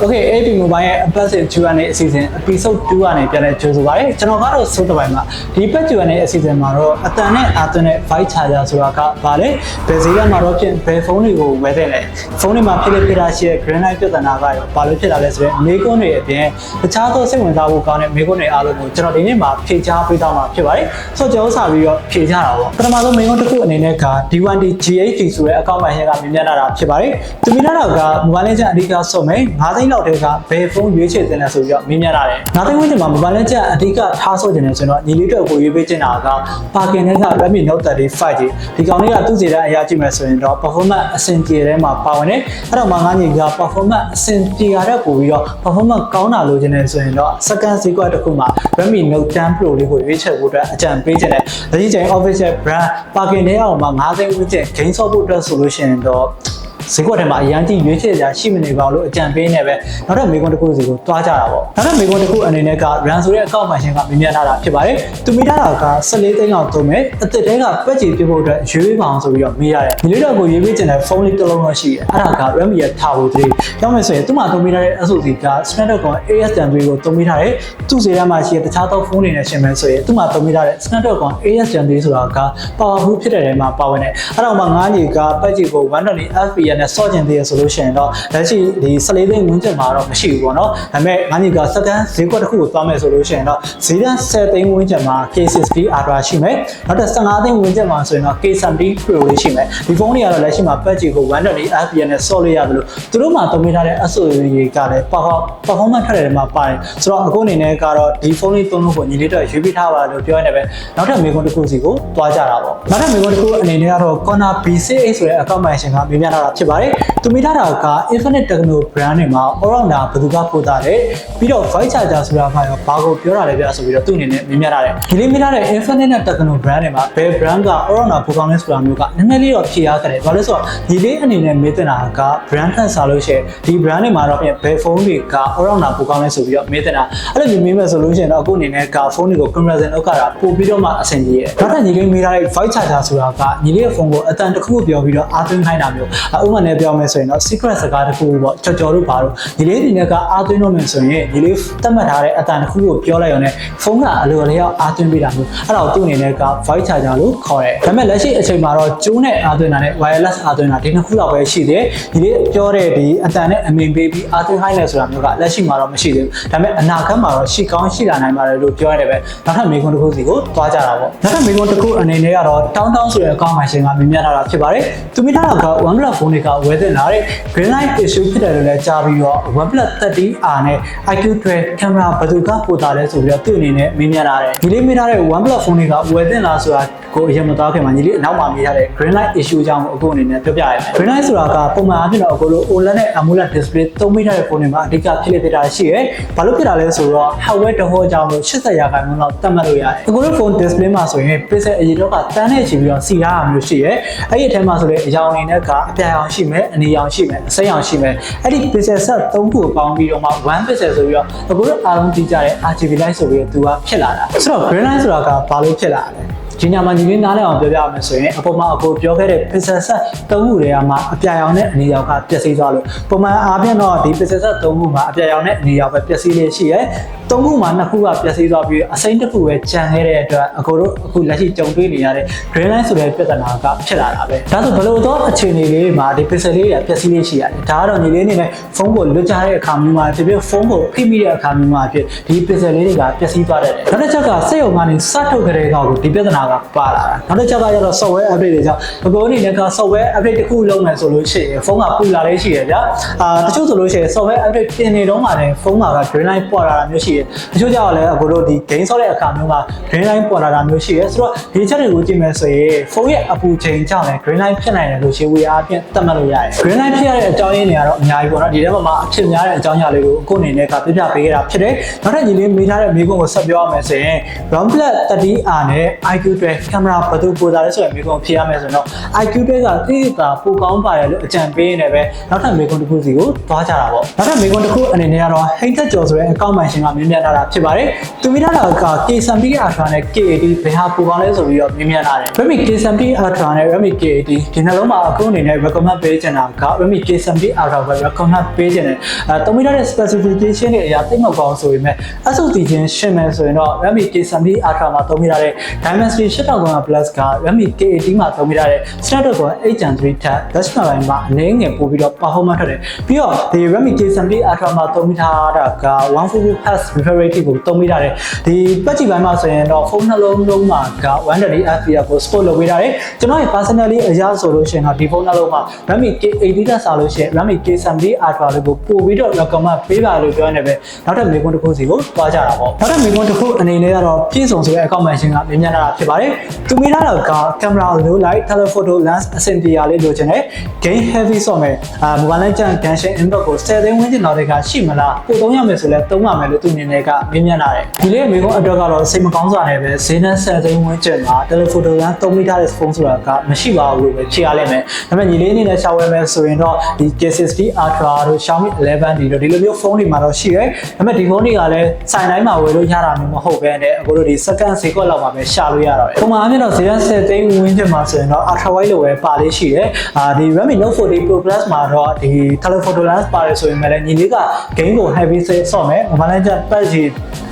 Okay AP Mobile ရဲ့ Apple Q&A အစီအစဉ် episode 2ကနေပြန်လည်ကြိုဆိုပါရစေကျွန်တော်ကတော့စိုးတပိုင်းမှာဒီ Apple Q&A အစီအစဉ်မှာတော့အတန်နဲ့အာသွင်းတဲ့ Vibe Charger ဆိုတာကဘာလဲဘယ်ဈေးကမှာတော့ဖြင့်ဘယ်ဖုန်းတွေကိုဝယ်တဲ့လဲဖုန်းတွေမှာဖြစ်လေဖြစ်တာရှိတဲ့ Green Light ပြဿနာကရောဘာလို့ဖြစ်လာလဲဆိုတော့မေးခွန်းတွေအပြင်တခြားသောစိတ်ဝင်စားဖို့ကောင်းတဲ့မေးခွန်းတွေအားလုံးကိုကျွန်တော်ဒီနေ့မှာဖြေချပေးသွားမှာဖြစ်ပါတယ်ဆိုတော့ကျွန်တော်စာပြီးတော့ဖြေချတာပေါ့ပထမဆုံးမေးခွန်းတစ်ခုအနေနဲ့က D1D GHD ဆိုတဲ့အကောင့်ပိုင်းကမြင်မြတ်လာတာဖြစ်ပါတယ်သူမိသားတော့က Mobile Legends အဓိကစုံမယ်9သိန်းလောက်တည်းကဘယ်ဖုန်းရွေးချယ်တင်လဲဆိုပြီးတော့မြင်မြတ်လာတယ်9သိန်းဝန်းကျင်မှာ Mobile Legends အဓိကထားဆိုတင်တယ်ဆိုတော့ညီလေးတို့ကိုရွေးပေးချင်တာကပါကင်နဲ့က Redmi Note 35ကြီးဒီကောင်လေးကသူ့စီတဲ့အရာကြည့်မယ်ဆိုရင်တော့ performance အဆင်ပြေတဲ့မှာပါဝင်တယ်အဲ့တော့မှငါညီက performance အဆင်ပြေရတဲ့ပို့ပြီးတော့ performance ကောင်းတာလို့ချင်တယ်ဆိုရင်တော့ second sequence တစ်ခုမှာ Redmi Note 10 Pro လေးကိုရွေးချယ်ဖို့အတွက်အကြံပေးချင်တယ်ဒါကြီးကျရင် official brand ပါကင်ထဲအောင်မှာ9သိန်းဝန်းကျင် gain ဆော့ဖို့အတွက်ဆိုလို့ရှိရင်တော့ ဈေးကွက်ထဲမှာအရန်ကြီးရွေးချယ်စရာရှိမနေပါဘူးလို့အကြံပေးနေပဲနောက်ထပ်မေကွန်တစ်ခုစီကိုတွားကြတာပေါ့နောက်ထပ်မေကွန်တစ်ခုအနေနဲ့က run ဆိုတဲ့အကောင့်မှရှင်ကမြင်မြတ်ထားတာဖြစ်ပါတယ်သူမိထားတာက14သိန်းလောက်သုံးမယ်အစ်စ်တဲကပက်ကြီးပြဖို့အတွက်ရွေးပါအောင်ဆိုပြီးတော့မေးရတယ်ဒီလိုတော့ကိုရွေးပေးချင်တဲ့ဖုန်းလေးတစ်လုံးတော့ရှိတယ်အဲ့ဒါက Redmi ရဲ့ Turbo 3ကြောင်းမယ်ဆိုရင်သူ့မှာသုံးမိထားတဲ့ SoC က Snapdragon AS10 ကိုသုံးမိထားတယ်သူ့ဈေးထဲမှာရှိတဲ့တခြားသောဖုန်းတွေနဲ့ရှင်မယ်ဆိုရင်သူ့မှာသုံးမိထားတဲ့ Snapdragon AS10 ဆိုတာက powerful ဖြစ်တဲ့နေရာမှာပါဝင်တယ်အဲ့တော့မှငါးညီကပက်ကြီးကို120 fps နဲ့စော့ကျင်သေးရဆိုလို့ရှိရင်တော့လက်ရှိဒီ14သိန်းဝန်းကျင်မှာတော့မရှိဘူးပေါ့နော်ဒါပေမဲ့ငါးညီကစကန်ဈေးကွက်တစ်ခုကိုသွားမယ်ဆိုလို့ရှိရင်တော့ဈေးတန်း10သိန်းဝန်းကျင်မှာ K60 Ultra ရှိမယ်နောက်တစ်15သိန်းဝန်းကျင်မှာဆိုရင်တော့ K70 Pro လေးရှိမယ်ဒီဖုန်းတွေကတော့လက်ရှိမှာပက်ကြီးကို120 fps နဲ့စော့လို့ရတယ်လို့သူတို့မှာသုံးမိထားတဲ့ SOC တွေကလည်း power performance ထက်တယ်မှာပါတယ်ဆိုတော့အခုအနေနဲ့ကတော့ဒီဖုန်းလေးသုံးလို့ကိုညီလေးတော့ရွေးပြထားပါလို့ပြောရနေပဲနောက်ထပ်မေကွန်တစ်ခုစီကိုတွားကြတာပေါ့နောက်ထပ်မေကွန်တစ်ခုအနေနဲ့ကတော့ Corner B6A ဆိုတဲ့ account mention ကမြင်မြထားတာဖြစ်ပါတယ်သူမိထားတာက Infinite Techno brand နဲ့မှာ all rounder ဘယ်သူကပို့တာလဲပြီးတော့ Voice Charger ဆိုတာကရောဘာကိုပြောတာလဲပြဆိုပြီးတော့သူ့အနေနဲ့မြင်မြထားတယ်ဒီလေးမြင်ထားတဲ့ Infinite နဲ့ Techno brand နဲ့မှာဘယ် brand က all rounder ပို့ကောင်းလဲဆိုတာမျိုးကနည်းနည်းလေးတော့ဖြေရခဲ့တယ်ဘာလို့လဲဆိုတော့ဒီလေးအနေနဲ့မေးတင်တာက brand ထက်စားလို့ရှိရင်ဒီ brand တွေမှာတော့ပြန်ဘယ်ဖုန်းတွေက all rounder ပို့ကောင်းလဲဆိုပြီးတော့မေးတင်တာအဲ့လိုမျိုးမေးမယ်ဆိုလို့ရှိရင်တော့အခုအနေနဲ့ကဖုန်းတွေကို comparison လုပ်ကြတာပို့ပြီးတော့မှအဆင်ပြေတယ်နောက်ထပ်ညီလေးမေးထားတဲ့ voice charger ဆိုတာကညီလေးရဲ့ဖုန်းကိုအတန်တစ်ခုခုပြောပြီးတော့အားသွင်းခိုင်းတာမျိုးဥပမာနဲ့ပြောမယ်ဆိုရင်တော့ secret စကားတစ်ခုပေါ့ကြော်ကြော်တို့ပါတော့ညီလေးဒီနေ့ကအားသွင်းတော့မယ်ဆိုရင်ညီလေးသတ်မှတ်ထားတဲ့အတန်တစ်ခုကိုပြောလိုက်ရုံနဲ့ဖုန်းကအလိုအလျောက်အားသွင်းပေးတာမျိုးအဲ့ဒါကိုသူ့အနေနဲ့က voice charger လို့ခေါ်တယ်ဒါပေမဲ့လက်ရှိအချိန်မှာတော့ကျိုးနဲ့အားသွင်းတာနဲ့ wireless အားသွင်းတာဒီနှစ်ခုလောက်ပဲရှိသေးတယ်ညီလေးပြောတဲ့ဒီအတန်နဲ့အမင်ပေးပြီးအားသွင်းခိုင်းလဲဆိုတာမျိုးကလက်ရှိမှာတော့မရှိသေးဘူးဒါပေမဲ့အနာဂတ်မှာတော့ရှိကောင်းရှိလာနိုင်ပါတယ်လို့ပြောရတယ်ပဲနောက်ထပ်မေကွန်တစ်ခုစီကိုတွားကြတာပေါ့နောက်ထပ်မေကွန်တစ်ခုအနေနဲ့ကတော့တောင်းတောင်းဆိုတဲ့အကောင့်မှရှင်ကမြင်မြထားတာဖြစ်ပါတယ်သူမိထားတာက OnePlus ဖုန်းတွေကဝယ်သင့်လာတဲ့ green light issue ဖြစ်တယ်လို့လည်းကြားပြီးတော့ OnePlus 30R နဲ့ IQ12 ကင်မရာဘယ်သူကပို့တာလဲဆိုပြီးတော့သူ့အနေနဲ့မြင်မြထားတယ်ဒီလေးမိထားတဲ့ OnePlus ဖုန်းတွေကဝယ်သင့်လားဆိုတာကိုအရင်မသွားခင်မှာညီလေးအနောက်မှာမိထားတဲ့ green light issue ကြောင့်အခုအနေနဲ့ပြောပြရမယ် green light ဆိုတာကပုံမှန်အဖြစ်တော့အခုလို OLED နဲ့ AMOLED display သုံးမိထားတဲ့ဖုန်းတွေမှာအဓိကဖြစ်လေဖြစ်တာရှိရဲဘာလို့ဖြစ်တာလဲဆိုတော့ hardware တဟောကြောင့်လို့80ရာခိုင်နှုန်းလောက်သတ်မှတ်လို့ရတယ်အခုလိုဖုန်း display မှာဆိုရင် pixel အရေတော့ကတန်းနဲ့ချီပြီးတော့စီရတာမျိုးရှိရဲအဲ့ဒီအထက်မှာဆိုလေအရောင်အနေနဲ့ကအပြာရောင်ရှိမယ်အနေရောင်ရှိမယ်အစိမ်းရောင်ရှိမယ်အဲ့ဒီ pixel set 3ခုကိုပေါင်းပြီးတော့မှ1 pixel ဆိုပြီးတော့အခုလိုအားလုံးကြည့်ကြတဲ့ RGB light ဆိုပြီးတော့သူကဖြစ်လာတာဆိုတော့ green light ဆိုတာကဘာလို့ဖြစ်လာလဲ ဒီညမှာညီလေးနားလည်အောင်ပြောပြရမယ်ဆိုရင်အပေါ်မှာအခုပြောခဲ့တဲ့ pixel set 3ခုတွေကမှအပြာရောင်နဲ့အနေရောင်ကပျက်စီးသွားလို့ပုံမှန်အားဖြင့်တော့ဒီ pixel set 3ခုမှာအပြာရောင်နဲ့အနေရောင်ပဲပျက်စီးလေးရှိရဲသုံးခုမှာနှစ်ခုကပျက်စီးသွားပြီးအစိမ်းတစ်ခုပဲကျန်ခဲ့တဲ့အတွက်အခုတို့အခုလက်ရှိကြုံတွေ့နေရတဲ့ green line ဆိုတဲ့ပြဿနာကဖြစ်လာတာပဲဒါဆိုဘယ်လိုတော့အခြေအနေလေးမှာဒီ pixel လေးတွေကပျက်စီးလေးရှိရတယ်ဒါကတော့ညီလေးအနေနဲ့ဖုန်းကိုလွတ်ကြတဲ့အခါမျိုးမှာဖြစ်ဖြစ်ဖုန်းကိုဖိမိတဲ့အခါမျိုးမှာဖြစ်ဒီ pixel လေးတွေကပျက်စီးသွားတတ်တယ်နောက်တစ်ချက်ကစက်ရုံကနေစထုတ်ကြတဲ့ကောင်ကိုဒီပြဿနာကပါလာတာနောက်တစ်ချက်ကကျတော့ software update တွေကြောင့်ဘကိုအနေနဲ့က software update တစ်ခုလုပ်မယ်ဆိုလို့ရှိရင်ဖုန်းကပူလာလေးရှိရဗျာအာတချို့ဆိုလို့ရှိရင် software update ပြင်နေတော့မှလည်းဖုန်းက green line ပေါ်လာတာမျိုးရှိတယ်တချို့ကျတော့လည်းအခုတို့ဒီ game ဆော့တဲ့အခါမျိုးမှာ green line ပေါ်လာတာမျိုးရှိရဲဆိုတော့ဒီချက်တွေကိုကြည့်မယ်ဆိုရင်ဖုန်းရဲ့အပူချိန်ကြောင့်လည်း green line ဖြစ်နိုင်တယ်လို့ရှင်းဝေအားဖြင့်သတ်မှတ်လို့ရတယ် green line ဖြစ်ရတဲ့အကြောင်းရင်းတွေကတော့အများကြီးပေါ့နော်ဒီထဲမှာမှာအဖြစ်များတဲ့အကြောင်းအရာလေးကိုအခုအနေနဲ့ကပြပြပေးခဲ့တာဖြစ်တယ်နောက်ထပ်ညီလေးမေးထားတဲ့မိကုံကိုဆက်ပြောရမယ်ဆိုရင် OnePlus 30R နဲ့ IQ12 တွဲကင်မရာဘယ်သူပိုတာလဲဆိုရင်မိကုံဖြေရမယ်ဆိုတော့ IQ တွဲကတိတိတာပိုကောင်းပါတယ်လို့အကြံပေးနေပဲနောက်ထပ်မိကုံတစ်ခုစီကိုသွားကြတာပေါ့နောက်ထပ်မိကုံတစ်ခုအနေနဲ့ကတော့ဟိတ်သက်ကျော်ဆိုတဲ့အကောင့်မိုင်ရှင်ကမြင်မြတ်ထားတာဖြစ်ပါတယ်သူမိထားတာက K70 Ultra နဲ့ K80 ဘယ်ဟာပိုကောင်းလဲဆိုပြီးတော့မြင်မြတ်ထားတယ် Redmi K70 Ultra နဲ့ Redmi K80 ဒီနှလုံးမှာအခုအနေနဲ့ recommend ပေးချင်တာက Redmi K70 Ultra ကို recommend ပေးချင်တယ်အဲတုံးမိထားတဲ့ specification တွေအရာသိမကောင်းဆိုပေမဲ့ SOC ချင်းရှင်းမယ်ဆိုရင်တော့ Redmi K70 Ultra မှာတုံးမိထားတဲ့ Dimensity 8000 Plus က Redmi K80 မှာတုံးမိထားတဲ့ Snapdragon 8 Gen 3ထက် Dash Line မှာအနည်းငယ်ပိုပြီးတော့ performance ထွက်တယ်ပြီးတော့ဒီ Redmi K70 Ultra မှာတုံးမိထားတာက144 Hz refresh rate ကိုတုံးမိထားတယ်ဒီပတ်ကြည့်ပိုင်းမှာဆိုရင်တော့ဖုန်းနှလုံးလုံးမှာက120 fps ကို support လုပ်ပေးထားတယ်ကျွန်တော်ရဲ့ personally အရာဆိုလို့ရှိရင်တော့ဒီဖုန်းနှလုံးမှာ Redmi K80 တက်စားလို့ရှိရင် Redmi K70 Ultra လေးကိုပို့ပြီးတော့ recommend ပေးပါလို့ပြောနေပဲနောက်ထပ်မေးခွန်းတစ်ခုစီကိုတွားကြတာပေါ့နောက်ထပ်မေးခွန်းတစ်ခုအနေနဲ့ကတော့ပြည့်စုံဆိုတဲ့အကောင့်မှန်ရှင်ကမြင်မြန်လာတာဖြစ်ပါတယ်သူမိထားတာကကင်မရာ low light telephoto lens အဆင်ပြေရလေးလိုချင်တယ် gain heavy ဆော့မယ်အာ mobile legend genshin impact ကို10သိန်းဝန်းကျင်တော့တည်းကရှိမလားပို့သုံးရမယ်ဆိုလဲသုံးရမယ်လို့သူအနေနဲ့ကမြင်မြန်လာတယ်ဒီလေးမေးခွန်းအတွက်ကတော့စိတ်မကောင်းစွာနဲ့ပဲဈေးနဲ့10သိန်းဝန်းကျင်မှာ telephoto lens သုံးမိထားတဲ့ဖုန်းဆိုတာကမရှိပါဘူးလို့ပဲဖြေရလိမ့်မယ်ဒါပေမဲ့ညီလေးအနေနဲ့ရှာဝယ်မယ်ဆိုရင်တော့ဒီ K60 Ultra တို့ Xiaomi 11ဒီတို့ဒီလိုမျိုးဖုန်းတွေမှာတော့ရှိတယ်ဒါပေမဲ့ဒီဖုန်းတွေကလည်းစိုင်တိုင်းမှာဝယ်လို့ရတာမျိုးမဟုတ်ဘဲနဲ့အခုတို့ဒီ second ဈေးကွက်လောက်မှာပဲရှာလို့ရတော့တယ်ပုံမှန်အဖြစ်တော့ဈေးနဲ့10သိန်းဝန်းကျင်မှာဆိုရင်တော့ Ultra wide လိုပဲပါလေးရှိတယ်အာဒီ Redmi Note 40 Pro Plus မှာတော့ဒီ telephoto lens ပါတယ်ဆိုရင်လည်းညီလေးက game ကို heavy ဆော့မယ် mobile legend patch ကြီး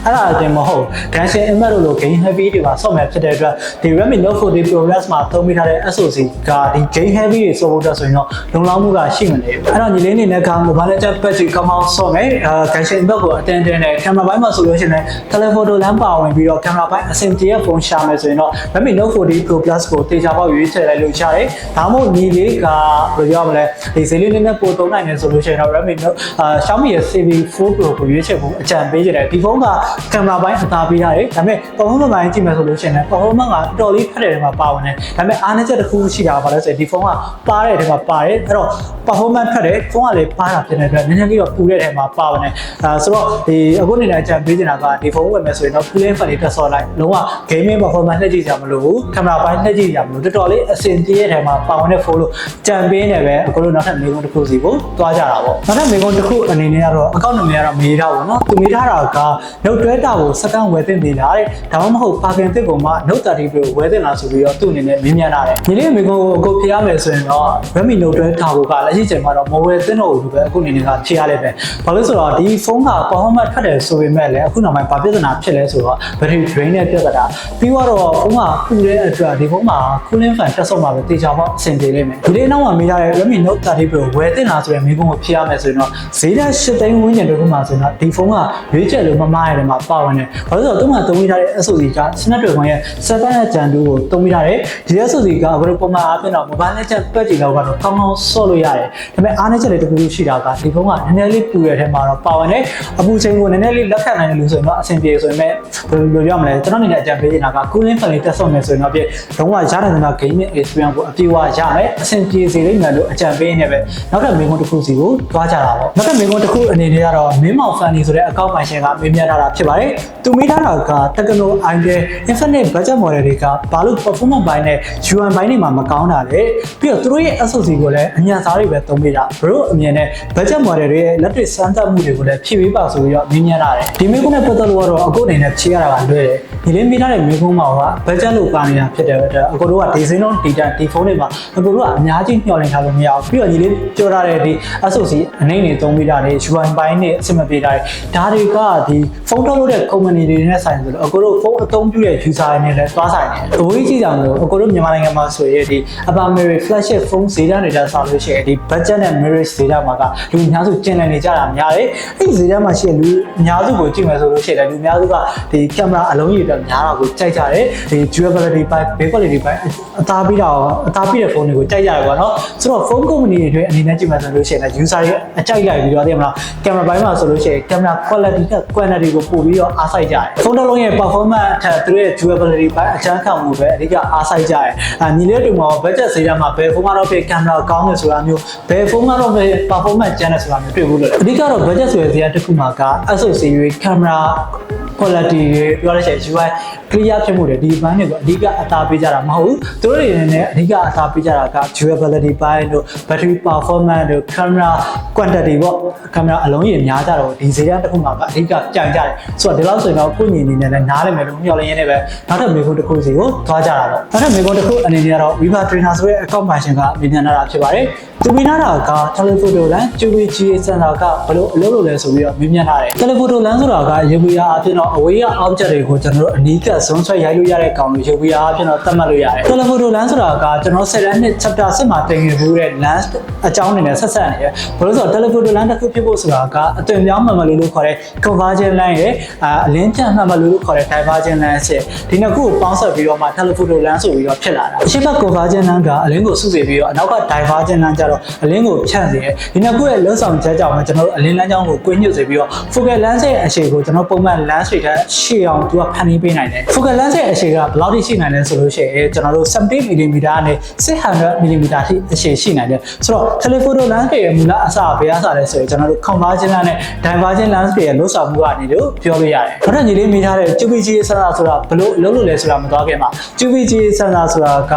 အဲ့ဒါအတင်မဟုတ် Genshin Impact လို့ game heavy တွေပါဆော့မယ်ဖြစ်တဲ့အတွက်ဒီ Redmi Note 40 Pro Plus မှာသုံးမိထားတဲ့ SoC ကဒီ game heavy တွေဆော့ဖို့အတွက်ဆိုရင်တော့လုံလောက်မှုကရှိမနေဘူးအဲ့တော့ညီလေးအနေနဲ့က mobile legend patch ကြီးကောင်းကောင်းဆော့မယ်အာ Genshin Impact ကိုအတင်းတင်းနဲ့ camera ဘိုင်းမှာဆိုလို့ရှိရင်လည်း telephoto lens ပါဝင်ပြီးတော့ camera ဘိုင်းအဆင်ပြေတဲ့ဖုန်းရှာမယ်ဆိုရင်တော့ Redmi Note 40 Pro Plus ကိုတေချာပေါက်ရွေးချယ်လိုက်လို့ရတယ်ဒါမှမဟုတ်ညီလေးကဘယ်လိုပြောမလဲဒီဈေးလေးလေးနဲ့ပို့သုံးနိုင်တယ်ဆိုလို့ရှိရင်တော့ Redmi Note အာ Xiaomi ရဲ့ CV4 Pro ကိုရွေးချယ်ဖို့အကြံပေးကြတယ်ဒီဖုန်းကကင်မရာဘိုင်းအသာပေးရတယ်ဒါပေမဲ့ performance ဘိုင်းကြည့်မယ်ဆိုလို့ရှိရင်လည်း performance ကတော်တော်လေးဖက်တဲ့ထဲမှာပါဝင်တယ်ဒါပေမဲ့အားနည်းချက်တစ်ခုရှိတာကဘာလဲဆိုရင်ဒီဖုန်းကပါတဲ့ထဲမှာပါတယ်အဲ့တော့ performance ဖက်တယ်ဖုန်းကလည်းပါတာဖြစ်နေတဲ့အတွက်နည်းနည်းလေးတော့ပူတဲ့ထဲမှာပါဝင်တယ်အဲဆိုတော့ဒီအခုအနေနဲ့အကြံပေးချင်တာကဒီဖုန်းဝယ်မယ်ဆိုရင်တော့ cooling fan လေးတက်ဆော့လိုက်လုံးဝ gaming performance နှိပ်ကြည့်ကြမလို့ဘူးကင်မရာဘိုင်းနှိပ်ကြည့်ကြမလို့တော်တော်လေးအဆင်ပြေတဲ့ထဲမှာပါဝင်တဲ့ဖုန်းလို့ကြံပေးနေပဲအခုလိုနောက်ထပ်မေးခွန်းတစ်ခုစီကိုတွားကြတာပေါ့နောက်ထပ်မေးခွန်းတစ်ခုအနေနဲ့ကတော့အကောင့်နံပါတ်ကတော့မေးထားပါတော့သူမေးထားတာက Note 12တာကိုစက္ကန့်ဝယ်သင့်သေးလားတဲ့ဒါမှမဟုတ်ပါကင်တစ်ကိုမှ Note 30 Pro ဝယ်သင့်လားဆိုပြီးတော့သူ့အနေနဲ့မေးမြန်းထားတယ်ညီလေးမေးခွန်းကိုအခုဖြေရမယ်ဆိုရင်တော့ Redmi Note 12တာကိုကလက်ရှိချိန်မှာတော့မဝယ်သင့်တော့ဘူးလို့ပဲအခုအနေနဲ့ကဖြေရလိမ့်မယ်ဘာလို့ဆိုတော့ဒီဖုန်းက performance ထွက်တယ်ဆိုပေမဲ့လည်းအခုနောက်ပိုင်းဘာပြဿနာဖြစ်လဲဆိုတော့ battery drain နဲ့ပြဿနာပြီးတော့ဖုန်းကပူတဲ့အတွက်ဒီဖုန်းမှာ cooling fan တက်ဆုံးမှာပဲတေချာပေါက်အဆင်ပြေလိမ့်မယ်ဒီလေးနောက်မှာမေးထားတဲ့ Redmi Note 30 Pro ဝယ်သင့်လားဆိုတဲ့မေးခွန်းကိုဖြေရမယ်ဆိုရင်တော့ဈေးတဲ့8သိန်းဝန်းကျင်တခုမှဆိုရင်တော့ဒီဖုန်းကရွေးချက်လို့မမားရတယ်မှာပါဝင်တယ်ဘာလို့လဲဆိုတော့သူ့မှာသုံးမိထားတဲ့ SoC က Snapdragon ရဲ့7 Gen 2ကိုသုံးမိထားတယ်ဒီ SoC ကအခုပုံမှန်အားဖြင့်တော့ mobile legend ပတ်ကြည့်လောက်ကတော့ကောင်းကောင်းဆော့လို့ရတယ်ဒါပေမဲ့အားနည်းချက်တွေတစ်ခုခုရှိတာကဒီဖုန်းကနည်းနည်းလေးပူတဲ့အထဲမှာတော့ပါဝင်တယ်အပူချိန်ကိုနည်းနည်းလေးလက်ခံနိုင်တယ်လို့ဆိုရင်တော့အဆင်ပြေဆိုရင်ပဲဘယ်လိုပြောမလဲကျွန်တော်အနေနဲ့အကြံပေးနေတာက cooling fan လေးတက်ဆော့မယ်ဆိုရင်တော့ပြလုံးဝရတဲ့က gaming experience ကိုအပြည့်အဝရမယ်အဆင်ပြေစေလိမ့်မယ်လို့အကြံပေးနေပဲနောက်ထပ်မေးခွန်းတစ်ခုစီကိုတွားကြတာပေါ့နောက်ထပ်မေးခွန်းတစ်ခုအနေနဲ့ကတော့မင်းမောင် funny ဆိုတဲ့အကောင့်ပိုင်ရှင်ကမေးမြန်းထားတာဖြစ်ပါတယ်သူမေးထားတာက Techno Idol Infinite Budget Model တွေကဘာလို့ performance ဘိုင်းနဲ့ UI ဘိုင်းတွေမှာမကောင်းတာလဲပြီးတော့သူတို့ရဲ့ SoC ကိုလည်းအညံစားတွေပဲသုံးပေးတာဘရို့အမြင်နဲ့ budget model တွေရဲ့လက်တွေ့စမ်းသပ်မှုတွေကိုလည်းဖြည့်ပေးပါဆိုပြီးတော့မြင်မြင်ရတယ်ဒီမေးခွန်းနဲ့ပတ်သက်လို့ကတော့အခုအနေနဲ့ဖြေရတာကလွယ်တယ် ဒီလေးမိထားတဲ့မေးခွန်းမှာက budget လို့ပါနေတာဖြစ်တဲ့အတွက်အခုတို့ကဒီစင်းလုံး data ဒီဖုန်းတွေမှာအခုတို့ကအများကြီးညှော်လင့်ထားလို့မရဘူးပြီးတော့ညီလေးပြောထားတဲ့ဒီ SoC အနေနဲ့သုံးပေးတာတွေ UI ဘိုင်းနဲ့အဆင်မပြေတာတွေဒါတွေကဒီဖုန်းထုတ်လို့တဲ့ company တွေနဲ့ဆိုင်ဆိုတော့အခုတို့ဖုန်းအသုံးပြုတဲ့ user တွေနဲ့လည်းသွားဆိုင်တယ်အဝေးကြီးကြအောင်လို့အခုတို့မြန်မာနိုင်ငံမှာဆိုရင်ဒီ Upper Mirror flagship phone ဈေးတန်းတွေတက်ဆောက်လို့ရှိရင်ဒီ budget နဲ့ mirror ဈေးတန်းမှာကလူအများစုကျင်လည်နေကြတာများတယ်အဲ့ဒီဈေးတန်းမှာရှိတဲ့လူအများစုကိုကြည့်မယ်ဆိုလို့ရှိရင်လူအများစုကဒီကင်မရာအလုံးကြီးတွေများတာကိုကြိုက်ကြတယ်ဒီ durability ဘိုင်း build quality ဘိုင်းအသားပြီးတာအသားပြီးတဲ့ဖုန်းတွေကိုကြိုက်ကြတယ်ပေါ့နော်ဆိုတော့ phone company တွေအနေနဲ့ကြည့်မယ်ဆိုလို့ရှိရင်လည်း user တွေအကြိုက်လိုက်ပြီးတော့သိမလားကင်မရာဘိုင်းမှာဆိုလို့ရှိရင်ကင်မရာ quality နဲ့ quantity ကိုပို့ပြီးတော့အားစိုက်ကြတယ်ဖုန်းတစ်လုံးရဲ့ performance အထက်သူတို့ရဲ့ durability ဘိုင်းအချမ်းခံမှုပဲအဓိကအားစိုက်ကြတယ်အာညီလေးတို့မှာ budget ဈေးတန်းမှာဘယ်ဖုန်းကတော့ဖြစ်ကင်မရာကောင်းတယ်ဆိုတာမျိုးဘယ်ဖုန်းကတော့ဖြစ် performance ကျန်တယ်ဆိုတာမျိုးတွေ့ဘူးလို့အဓိကတော့ budget ဆိုတဲ့ဈေးတန်းတစ်ခုမှာက SoC တွေကင်မရာ quality တွေပြောရတဲ့ UI clear ဖြစ်မှုတွေဒီဘန်းတွေကိုအဓိကအသားပေးကြတာမဟုတ်ဘူးသူတို့တွေနဲ့အဓိကအသားပေးကြတာက durability ပိုင်းတို့ battery performance တို့ camera quantity ပေါ့ camera အလုံးကြီးများကြတော့ဒီဈေးတန်းတစ်ခုမှာကအဓိကကြံကြတယ်ဆိုတော့ဒီလောက်ဆိုရင်တော့ကိုညီအနေနဲ့လည်းနားလည်မယ်လို့မျှော်လင့်ရင်းနဲ့ပဲနောက်ထပ်မေခွန်းတစ်ခုစီကိုသွားကြတာပေါ့နောက်ထပ်မေခွန်းတစ်ခုအနေနဲ့ကတော့ Viva Trainer ဆိုတဲ့ account version ကမြင်မြန်လာတာဖြစ်ပါတယ်သူမိနာတာက telephoto lens QVG sensor ကဘယ်လိုအလုပ်လုပ်လဲဆိုပြီးတော့မြင်မြန်လာတယ် telephoto lens ဆိုတာကရုပ်ပြအဖြစ်တော့အဝေးက object တွေကိုကျွန်တော်တို့အနီးကပ်ဇွန်းဆွဲရိုက်လို့ရတဲ့ကောင်လို့ရုပ်ပြအဖြစ်တော့သတ်မှတ်လို့ရတယ် telephoto lens ဆိုတာကကျွန်တော်ဆက်တန်းနှစ် chapter 7မှာတင်ခဲ့ဘူးတဲ့ lens အကြောင်းအနေနဲ့ဆက်ဆက်နေတယ်ဘာလို့လဲဆိုတော့ telephoto lens တစ်ခုဖြစ်ဖို့ဆိုတာကအသွင်ပြောင်းမှန်မှန်လို့လို့ခေါ်တဲ့ convergent lens ရဲ့အာအလင်းပြမှန်မှန်လို့လို့ခေါ်တဲ့ divergent lens ရဲ့ဒီနှစ်ခုကိုပေါင်းစပ်ပြီးတော့မှ telephoto lens ဆိုပြီးတော့ဖြစ်လာတာအရှိတ်ဘက် convergent lens ကအလင်းကိုစုစေပြီးတော့အနောက်က divergent lens ကျတော့အလင်းကိုဖြန့်စေတယ်ဒီနှစ်ခုရဲ့လုံးဆောင်ချက်ကြောင့်ပဲကျွန်တော်တို့အလင်းလမ်းကြောင်းကိုကွင်းညွတ်စေပြီးတော့ focal lens ရဲ့အရှိကိုကျွန်တော်ပုံမှန် lens တွေထက်ရှေ့အောင်သူကဖန်တီးပေးနိုင်တယ် focal lens ရဲ့အရှိကဘယ်လောက်ထိရှိနိုင်လဲဆိုလို့ရှိရင်ကျွန်တော်တို့70 mm နဲ့600 mm ထိအရှိရှိနိုင်တယ်ဆိုတော့ telephoto lens တွေရဲ့မူလအစဘယ်အစလဲဆိုရင်ကျွန်တော်တို့ convergent lens နဲ့ divergent lens တွေရဲ့လုံးဆောင်မှုကနေလို့ပြောလို့ရတယ်နောက်ထပ်ညီလေးမိထားတဲ့ QVG ဆန္ဒဆိုတာဘယ်လိုလုံးလို့လဲဆိုတာမသွားခင်မှာ QVG ဆန္ဒဆိုတာက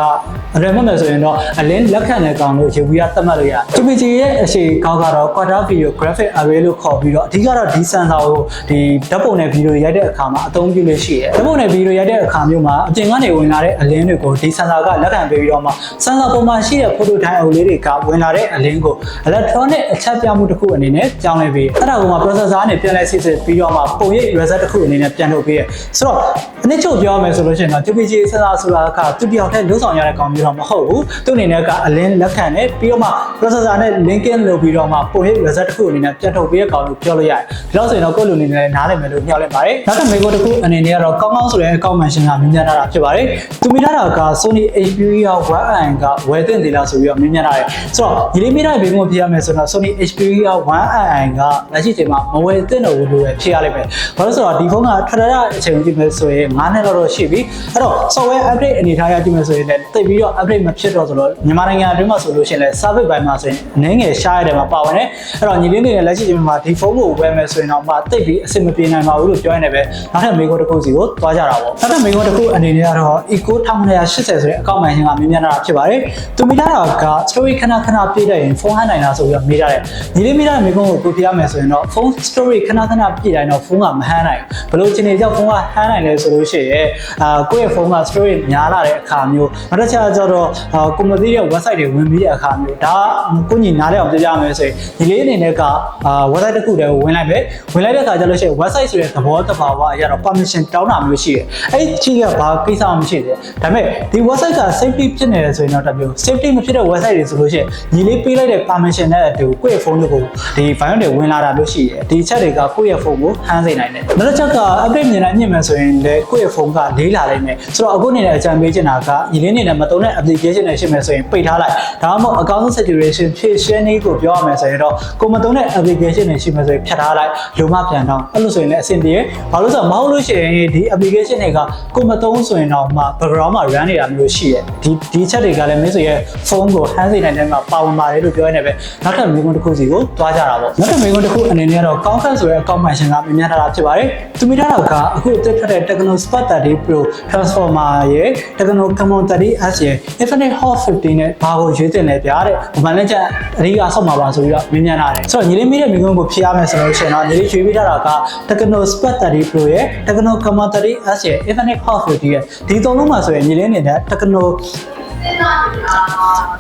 အရင်မှတ်မယ်ဆိုရင်တော့အလင်းလက်ခံတဲ့ကောင်လို့ရေဘူးရသတ်မှတ်လို့ရတယ် QVG ရဲ့အရှိကောင်းကတော့ quadra video graphic array လို့ခေါ်ပြီးတော့အဓိကတော့ဒီ sensor ကိုဒီဓာတ်ပုံနဲ့ဗီဒီယိုရိုက်တဲ့အခါမှာအသုံးပြုလို့ရှိတယ်ဓာတ်ပုံနဲ့ဗီဒီယိုရိုက်တဲ့အခါမျိုးမှာအပြင်ကနေဝင်လာတဲ့အလင်းတွေကိုဒီ sensor ကလက်ခံပေးပြီးတော့မှ sensor ပုံမှာရှိတဲ့ photo time အုပ်လေးတွေကဝင်လာတဲ့အလင်းကို electronic အချက်ပြမှုတစ်ခုအနေနဲ့ကြောင်းလဲပြီးအဲ့ဒါကမှ processor နဲ့ပြန်လဲစစ်စစ်ပြီးတော့မှပုံရိပ် result တစ်ခုအနေနဲ့ပြန်လုပ်ပေးရဆိုတော့အနည်းချုပ်ပြောရမယ်ဆိုလို့ရှိရင်တော့ QPG sensor ဆိုတာကသူတယောက်တည်းလုံးဆောင်ရတဲ့ကောင်မျိုးတော့မဟုတ်ဘူးသူအနေနဲ့ကအလင်းလက်ခံနဲ့ပြီးတော့မှ processor နဲ့ linking လုပ်ပြီးတော့မှပုံရိပ် result တစ်ခုအနေနဲ့ပြန်ထုတ်ပေးရကောင်လို့ပြောလို့ရတယ်ဒီလောက်ဆိုရင်တော့ကိုယ့်လူအနေနဲ့နားလည်မယ်လို့ညှောက်လင့်ပါတယ်နောက်ထပ်မေးခွန်းတစ်ခုအနေနဲ့ကတော့ကောင်းကောင်းဆိုတဲ့အကောင့်မန်ရှင်ကမြင်မြင်ထားတာဖြစ်ပါတယ်သူမိထားတာက Sony HPV 1i ကဝယ်သင့်သေးလားဆိုပြီးတော့မြင်မြင်ထားတယ်ဆိုတော့ဒီလေးမိထားတဲ့ဘေးကပြရမယ်ဆိုတော့ Sony HPV 1i ကလက်ရှိချိန်မှာမဝယ်သင့်တော့ဘူးလို့ပဲဖြစ်ရလိမ့်မယ်ဘာလို့ဆိုတော့ဒီဖုန်းကထွက်လာတဲ့အချိန်ကြည့်မယ်ဆိုရင်9နှစ်လောက်တော့ရှိပြီအဲ့တော့ software update အနေထားရကြည့်မယ်ဆိုရင်လည်းတိတ်ပြီးတော့ update မဖြစ်တော့ဆိုတော့မြန်မာနိုင်ငံအတွင်းမှာဆိုလို့ရှိရင်လည်း service ဘိုင်းမှာဆိုရင်အနည်းငယ်ရှားရတယ်မှာပါဝင်တယ်အဲ့တော့ညီလေးတွေနဲ့လက်ရှိချိန်မှာဒီဖုန်းကိုဝယ်မယ်ဆိုရင်တော့မှတိတ်ပြီးအဆင်မပြေနိုင်ပါဘူးလို့ပြောရနေပဲနောက်ထပ်မေးခွန်းတစ်ခုစီကိုသွားကြတာပေါ့နောက်ထပ်မေးခွန်းတစ်ခုအနေနဲ့ကတော့ Eco 1980ဆိုတဲ့အကောင့်မှန်ရှင်ကမြင်မြန်လာတာဖြစ်ပါတယ်သူမိထားတာက story ခဏခဏပြည့်တဲ့ရင်ဖုန်းဟန်နိုင်တာဆိုပြီးတော့မေးထားတယ်ညီလေးမိထားတဲ့မေးခွန်းကိုကိုပြရမယ်ဆိုရင်တော့ phone story ခဏခဏပြည့်တိုင်းတော့ဖုန်းကမဟန်နိုင်ဘူးဘယ်လိုအခြေအနေကြောင့်ဖုန်းကဟန်နိုင်လဲဆိုလို့ရှိရင်အာကိုယ့်ရဲ့ဖုန်းက story များလာတဲ့အခါမျိုးနောက်တစ်ချက်ကျတော့အာကိုမသိတဲ့ website တွေဝင်ပြီးတဲ့အခါမျိုးဒါကကိုညီနားလဲအောင်ပြပြမယ်ဆိုရင်ညီလေးအနေနဲ့ကအာ website တစ်ခုတည်းကိုဝင်လိုက်မယ်ဝင်လိုက်တဲ့အခါကျလို့ရှိရင် website ဆိုတဲ့သဘောတဘာဝအရတော့ permission တောင်းတာမျိုးရှိတယ်အဲ့ဒီကြီးကဘာကိစ္စမှမရှိသေးဘူးဒါပေမဲ့ဒီ website က safety ဖြစ်နေတယ်ဆိုရင်တော့တမျိုး safety မဖြစ်တဲ့ website တွေဆိုလို့ရှိရင်ညီလေးပေးလိုက်တဲ့ permission နဲ့အတူကိုယ့်ရဲ့ဖုန်းတွေကိုဒီ file တွေဝင်လာတာမျိုးရှိတယ်ဒီချက်တွေကကိုယ့်ရဲ့ဖုန်းကိုဟန်းစေနိုင်တယ်နောက်တစ်ချက်က update မြင်နိုင်မြင်မယ်ဆိုရင်လည်းကိုယ့်ရဲ့ဖုန်းကလေးလာနိုင်မယ်ဆိုတော့အခုအနေနဲ့အကြံပေးချင်တာကညီလေးအနေနဲ့မသုံးတဲ့ application တွေရှိမယ်ဆိုရင်ပိတ်ထားလိုက်ဒါမှမဟုတ်အကောင့် saturation ဖြည့်ရှင်းနည်းကိုပြောရမယ်ဆိုရင်တော့ကိုမသုံးတဲ့ application တွေရှိမယ်ဆိုရင်ဖြတ်ထားလိုက်လုံမပြန်တော့အဲ့လိုဆိုရင်လည်းအဆင်ပြေဘာလို့ဆိုတော့မဟုတ်လို့ရှိရင်ဒီ application တွေကကိုမသုံးဆိုရင်တော့မှ background မှာ run နေတာမျိုးရှိတယ်ဒီဒီချက်တွေကလည်းမင်းဆိုရဲ့ဖုန်းကို hand စေနိုင်တဲ့မှာပါဝင်ပါတယ်လို့ပြောရနေပဲနောက်ထပ်မိကွန်းတစ်ခုစီကိုတွားကြတာပေါ့နောက်ထပ်မိကွန်းတစ်ခုအနေနဲ့တော့ Comfort ဆိုတဲ့ account mention ကမြင်မြင်ထားတာဖြစ်ပါတယ်သူမိထားတာကအခုအသက်ထွက်တဲ့ Techno Spark 30 Pro Transformer ရဲ့ Techno Camon 30S ရဲ့ Infinite Hot 15နဲ့ဘာကိုရွေးတင်လဲဗျာတဲ့။ဘာမှလည်းကြအရိယာဆောက်မှာပါဆိုပြီးတော့မြင်မြန်လာတယ်။ဆိုတော့ညီလေးမိတဲ့မိကုန်းကိုဖြေရမယ်ဆိုလို့ရှိရင်တော့ညီလေးရွေးပေးထားတာက Techno Spark 30 Pro ရဲ့ Techno Camon 30S ရဲ့ Infinite Hot 15ရဲ့ဒီသုံးလုံးမှာဆိုရင်ညီလေးအနေနဲ့ Techno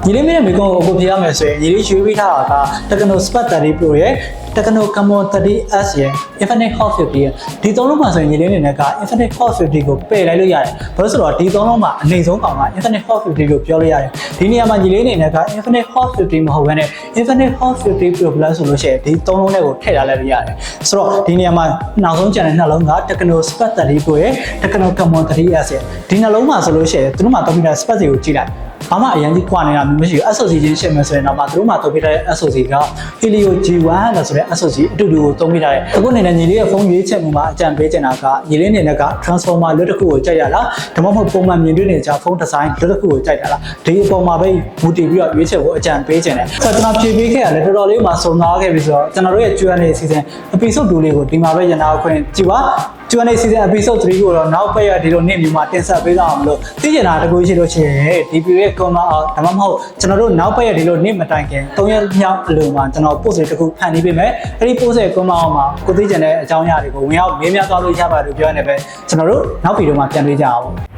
ညီလေးမင်းရဲ့မိကုန်းကိုအခုပြရမယ်ဆိုရင်ညီလေးရွေးပေးထားတာက Techno Spark 30 Pro ရဲ့ Techno Camon 30S ရဲ့ Infinite Hot 50ရဲ့ဒီသုံးလုံးမှာဆိုရင်ညီလေးအနေနဲ့က Infinite Hot 50ကိုပယ်လိုက်လို့ရတယ်ဘာလို့ဆိုတော့ဒီသုံးလုံးမှာအနေဆုံးကောင်က Infinite Hot 50ကိုပြောလို့ရတယ်ဒီနေရာမှာညီလေးအနေနဲ့က Infinite Hot 50မဟုတ်ဘဲနဲ့ Infinite Hot 50 Pro Plus ဆိုလို့ရှိရင်ဒီသုံးလုံးလေးကိုထည့်ထားလိုက်လို့ရတယ်ဆိုတော့ဒီနေရာမှာနောက်ဆုံးကျန်တဲ့နှလုံးက Techno Spark 30 Pro ရဲ့ Techno Camon 30S ရဲ့ဒီနှလုံးမှာဆိုလို့ရှိရင်သူတို့မှာ computer spec တွေကိုကြည့်လိုက် ဘာမှအရင်ကြီးကွာနေတာမျိုးမရှိဘူး SOC ချင်းရှင်းမယ်ဆိုရင်တော့မှသူတို့မှသုံးပေးထားတဲ့ SOC က Helio G1 လို့ဆိုတဲ့ SOC အတူတူကိုသုံးပေးထားတယ်အခုအနေနဲ့ညီလေးရဲ့ဖုန်းရွေးချက်မှုမှာအကြံပေးချင်တာကညီလေးအနေနဲ့က transformer လွတ်တစ်ခုကိုကြိုက်ရလားဒါမှမဟုတ်ပုံမှန်မြင်တွေ့နေကြဖုန်းဒီဇိုင်းလွတ်တစ်ခုကိုကြိုက်တာလားဒီအပေါ်မှာပဲမူတည်ပြီးတော့ရွေးချက်ကိုအကြံပေးချင်တယ်ဆိုတော့ကျွန်တော်ဖြေပေးခဲ့ရတယ်တော်တော်လေးမှစုံသားခဲ့ပြီဆိုတော့ကျွန်တော်တို့ရဲ့ Q&A အစီအစဉ် episode 2လေးကိုဒီမှာပဲရနာခွင့်ကြည့်ပါ Q&A season episode 3ကိုတော့နောက်ပတ်ရဒီလိုနေ့မျိုးမှာတင်ဆက်ပေးကြအောင်မလို့သိချင်တာတကူရှိလို့ရှိရင်ဒီ video ရဲ့ comment အောက်ဒါမှမဟုတ်ကျွန်တော်တို့နောက်ပတ်ရဒီလိုနေ့မတိုင်ခင်3ရက်မြောက်အလိုမှာကျွန်တော် post တွေတခုဖန်တီးပေးမယ်အဲ့ဒီ post ရဲ့ comment အောက်မှာကိုသိချင်တဲ့အကြောင်းအရာတွေကိုဝင်ရောက်မေးမြန်းသွားလို့ရပါတယ်လို့ပြောရနေပဲကျွန်တော်တို့နောက် video မှာပြန်တွေ့ကြအောင်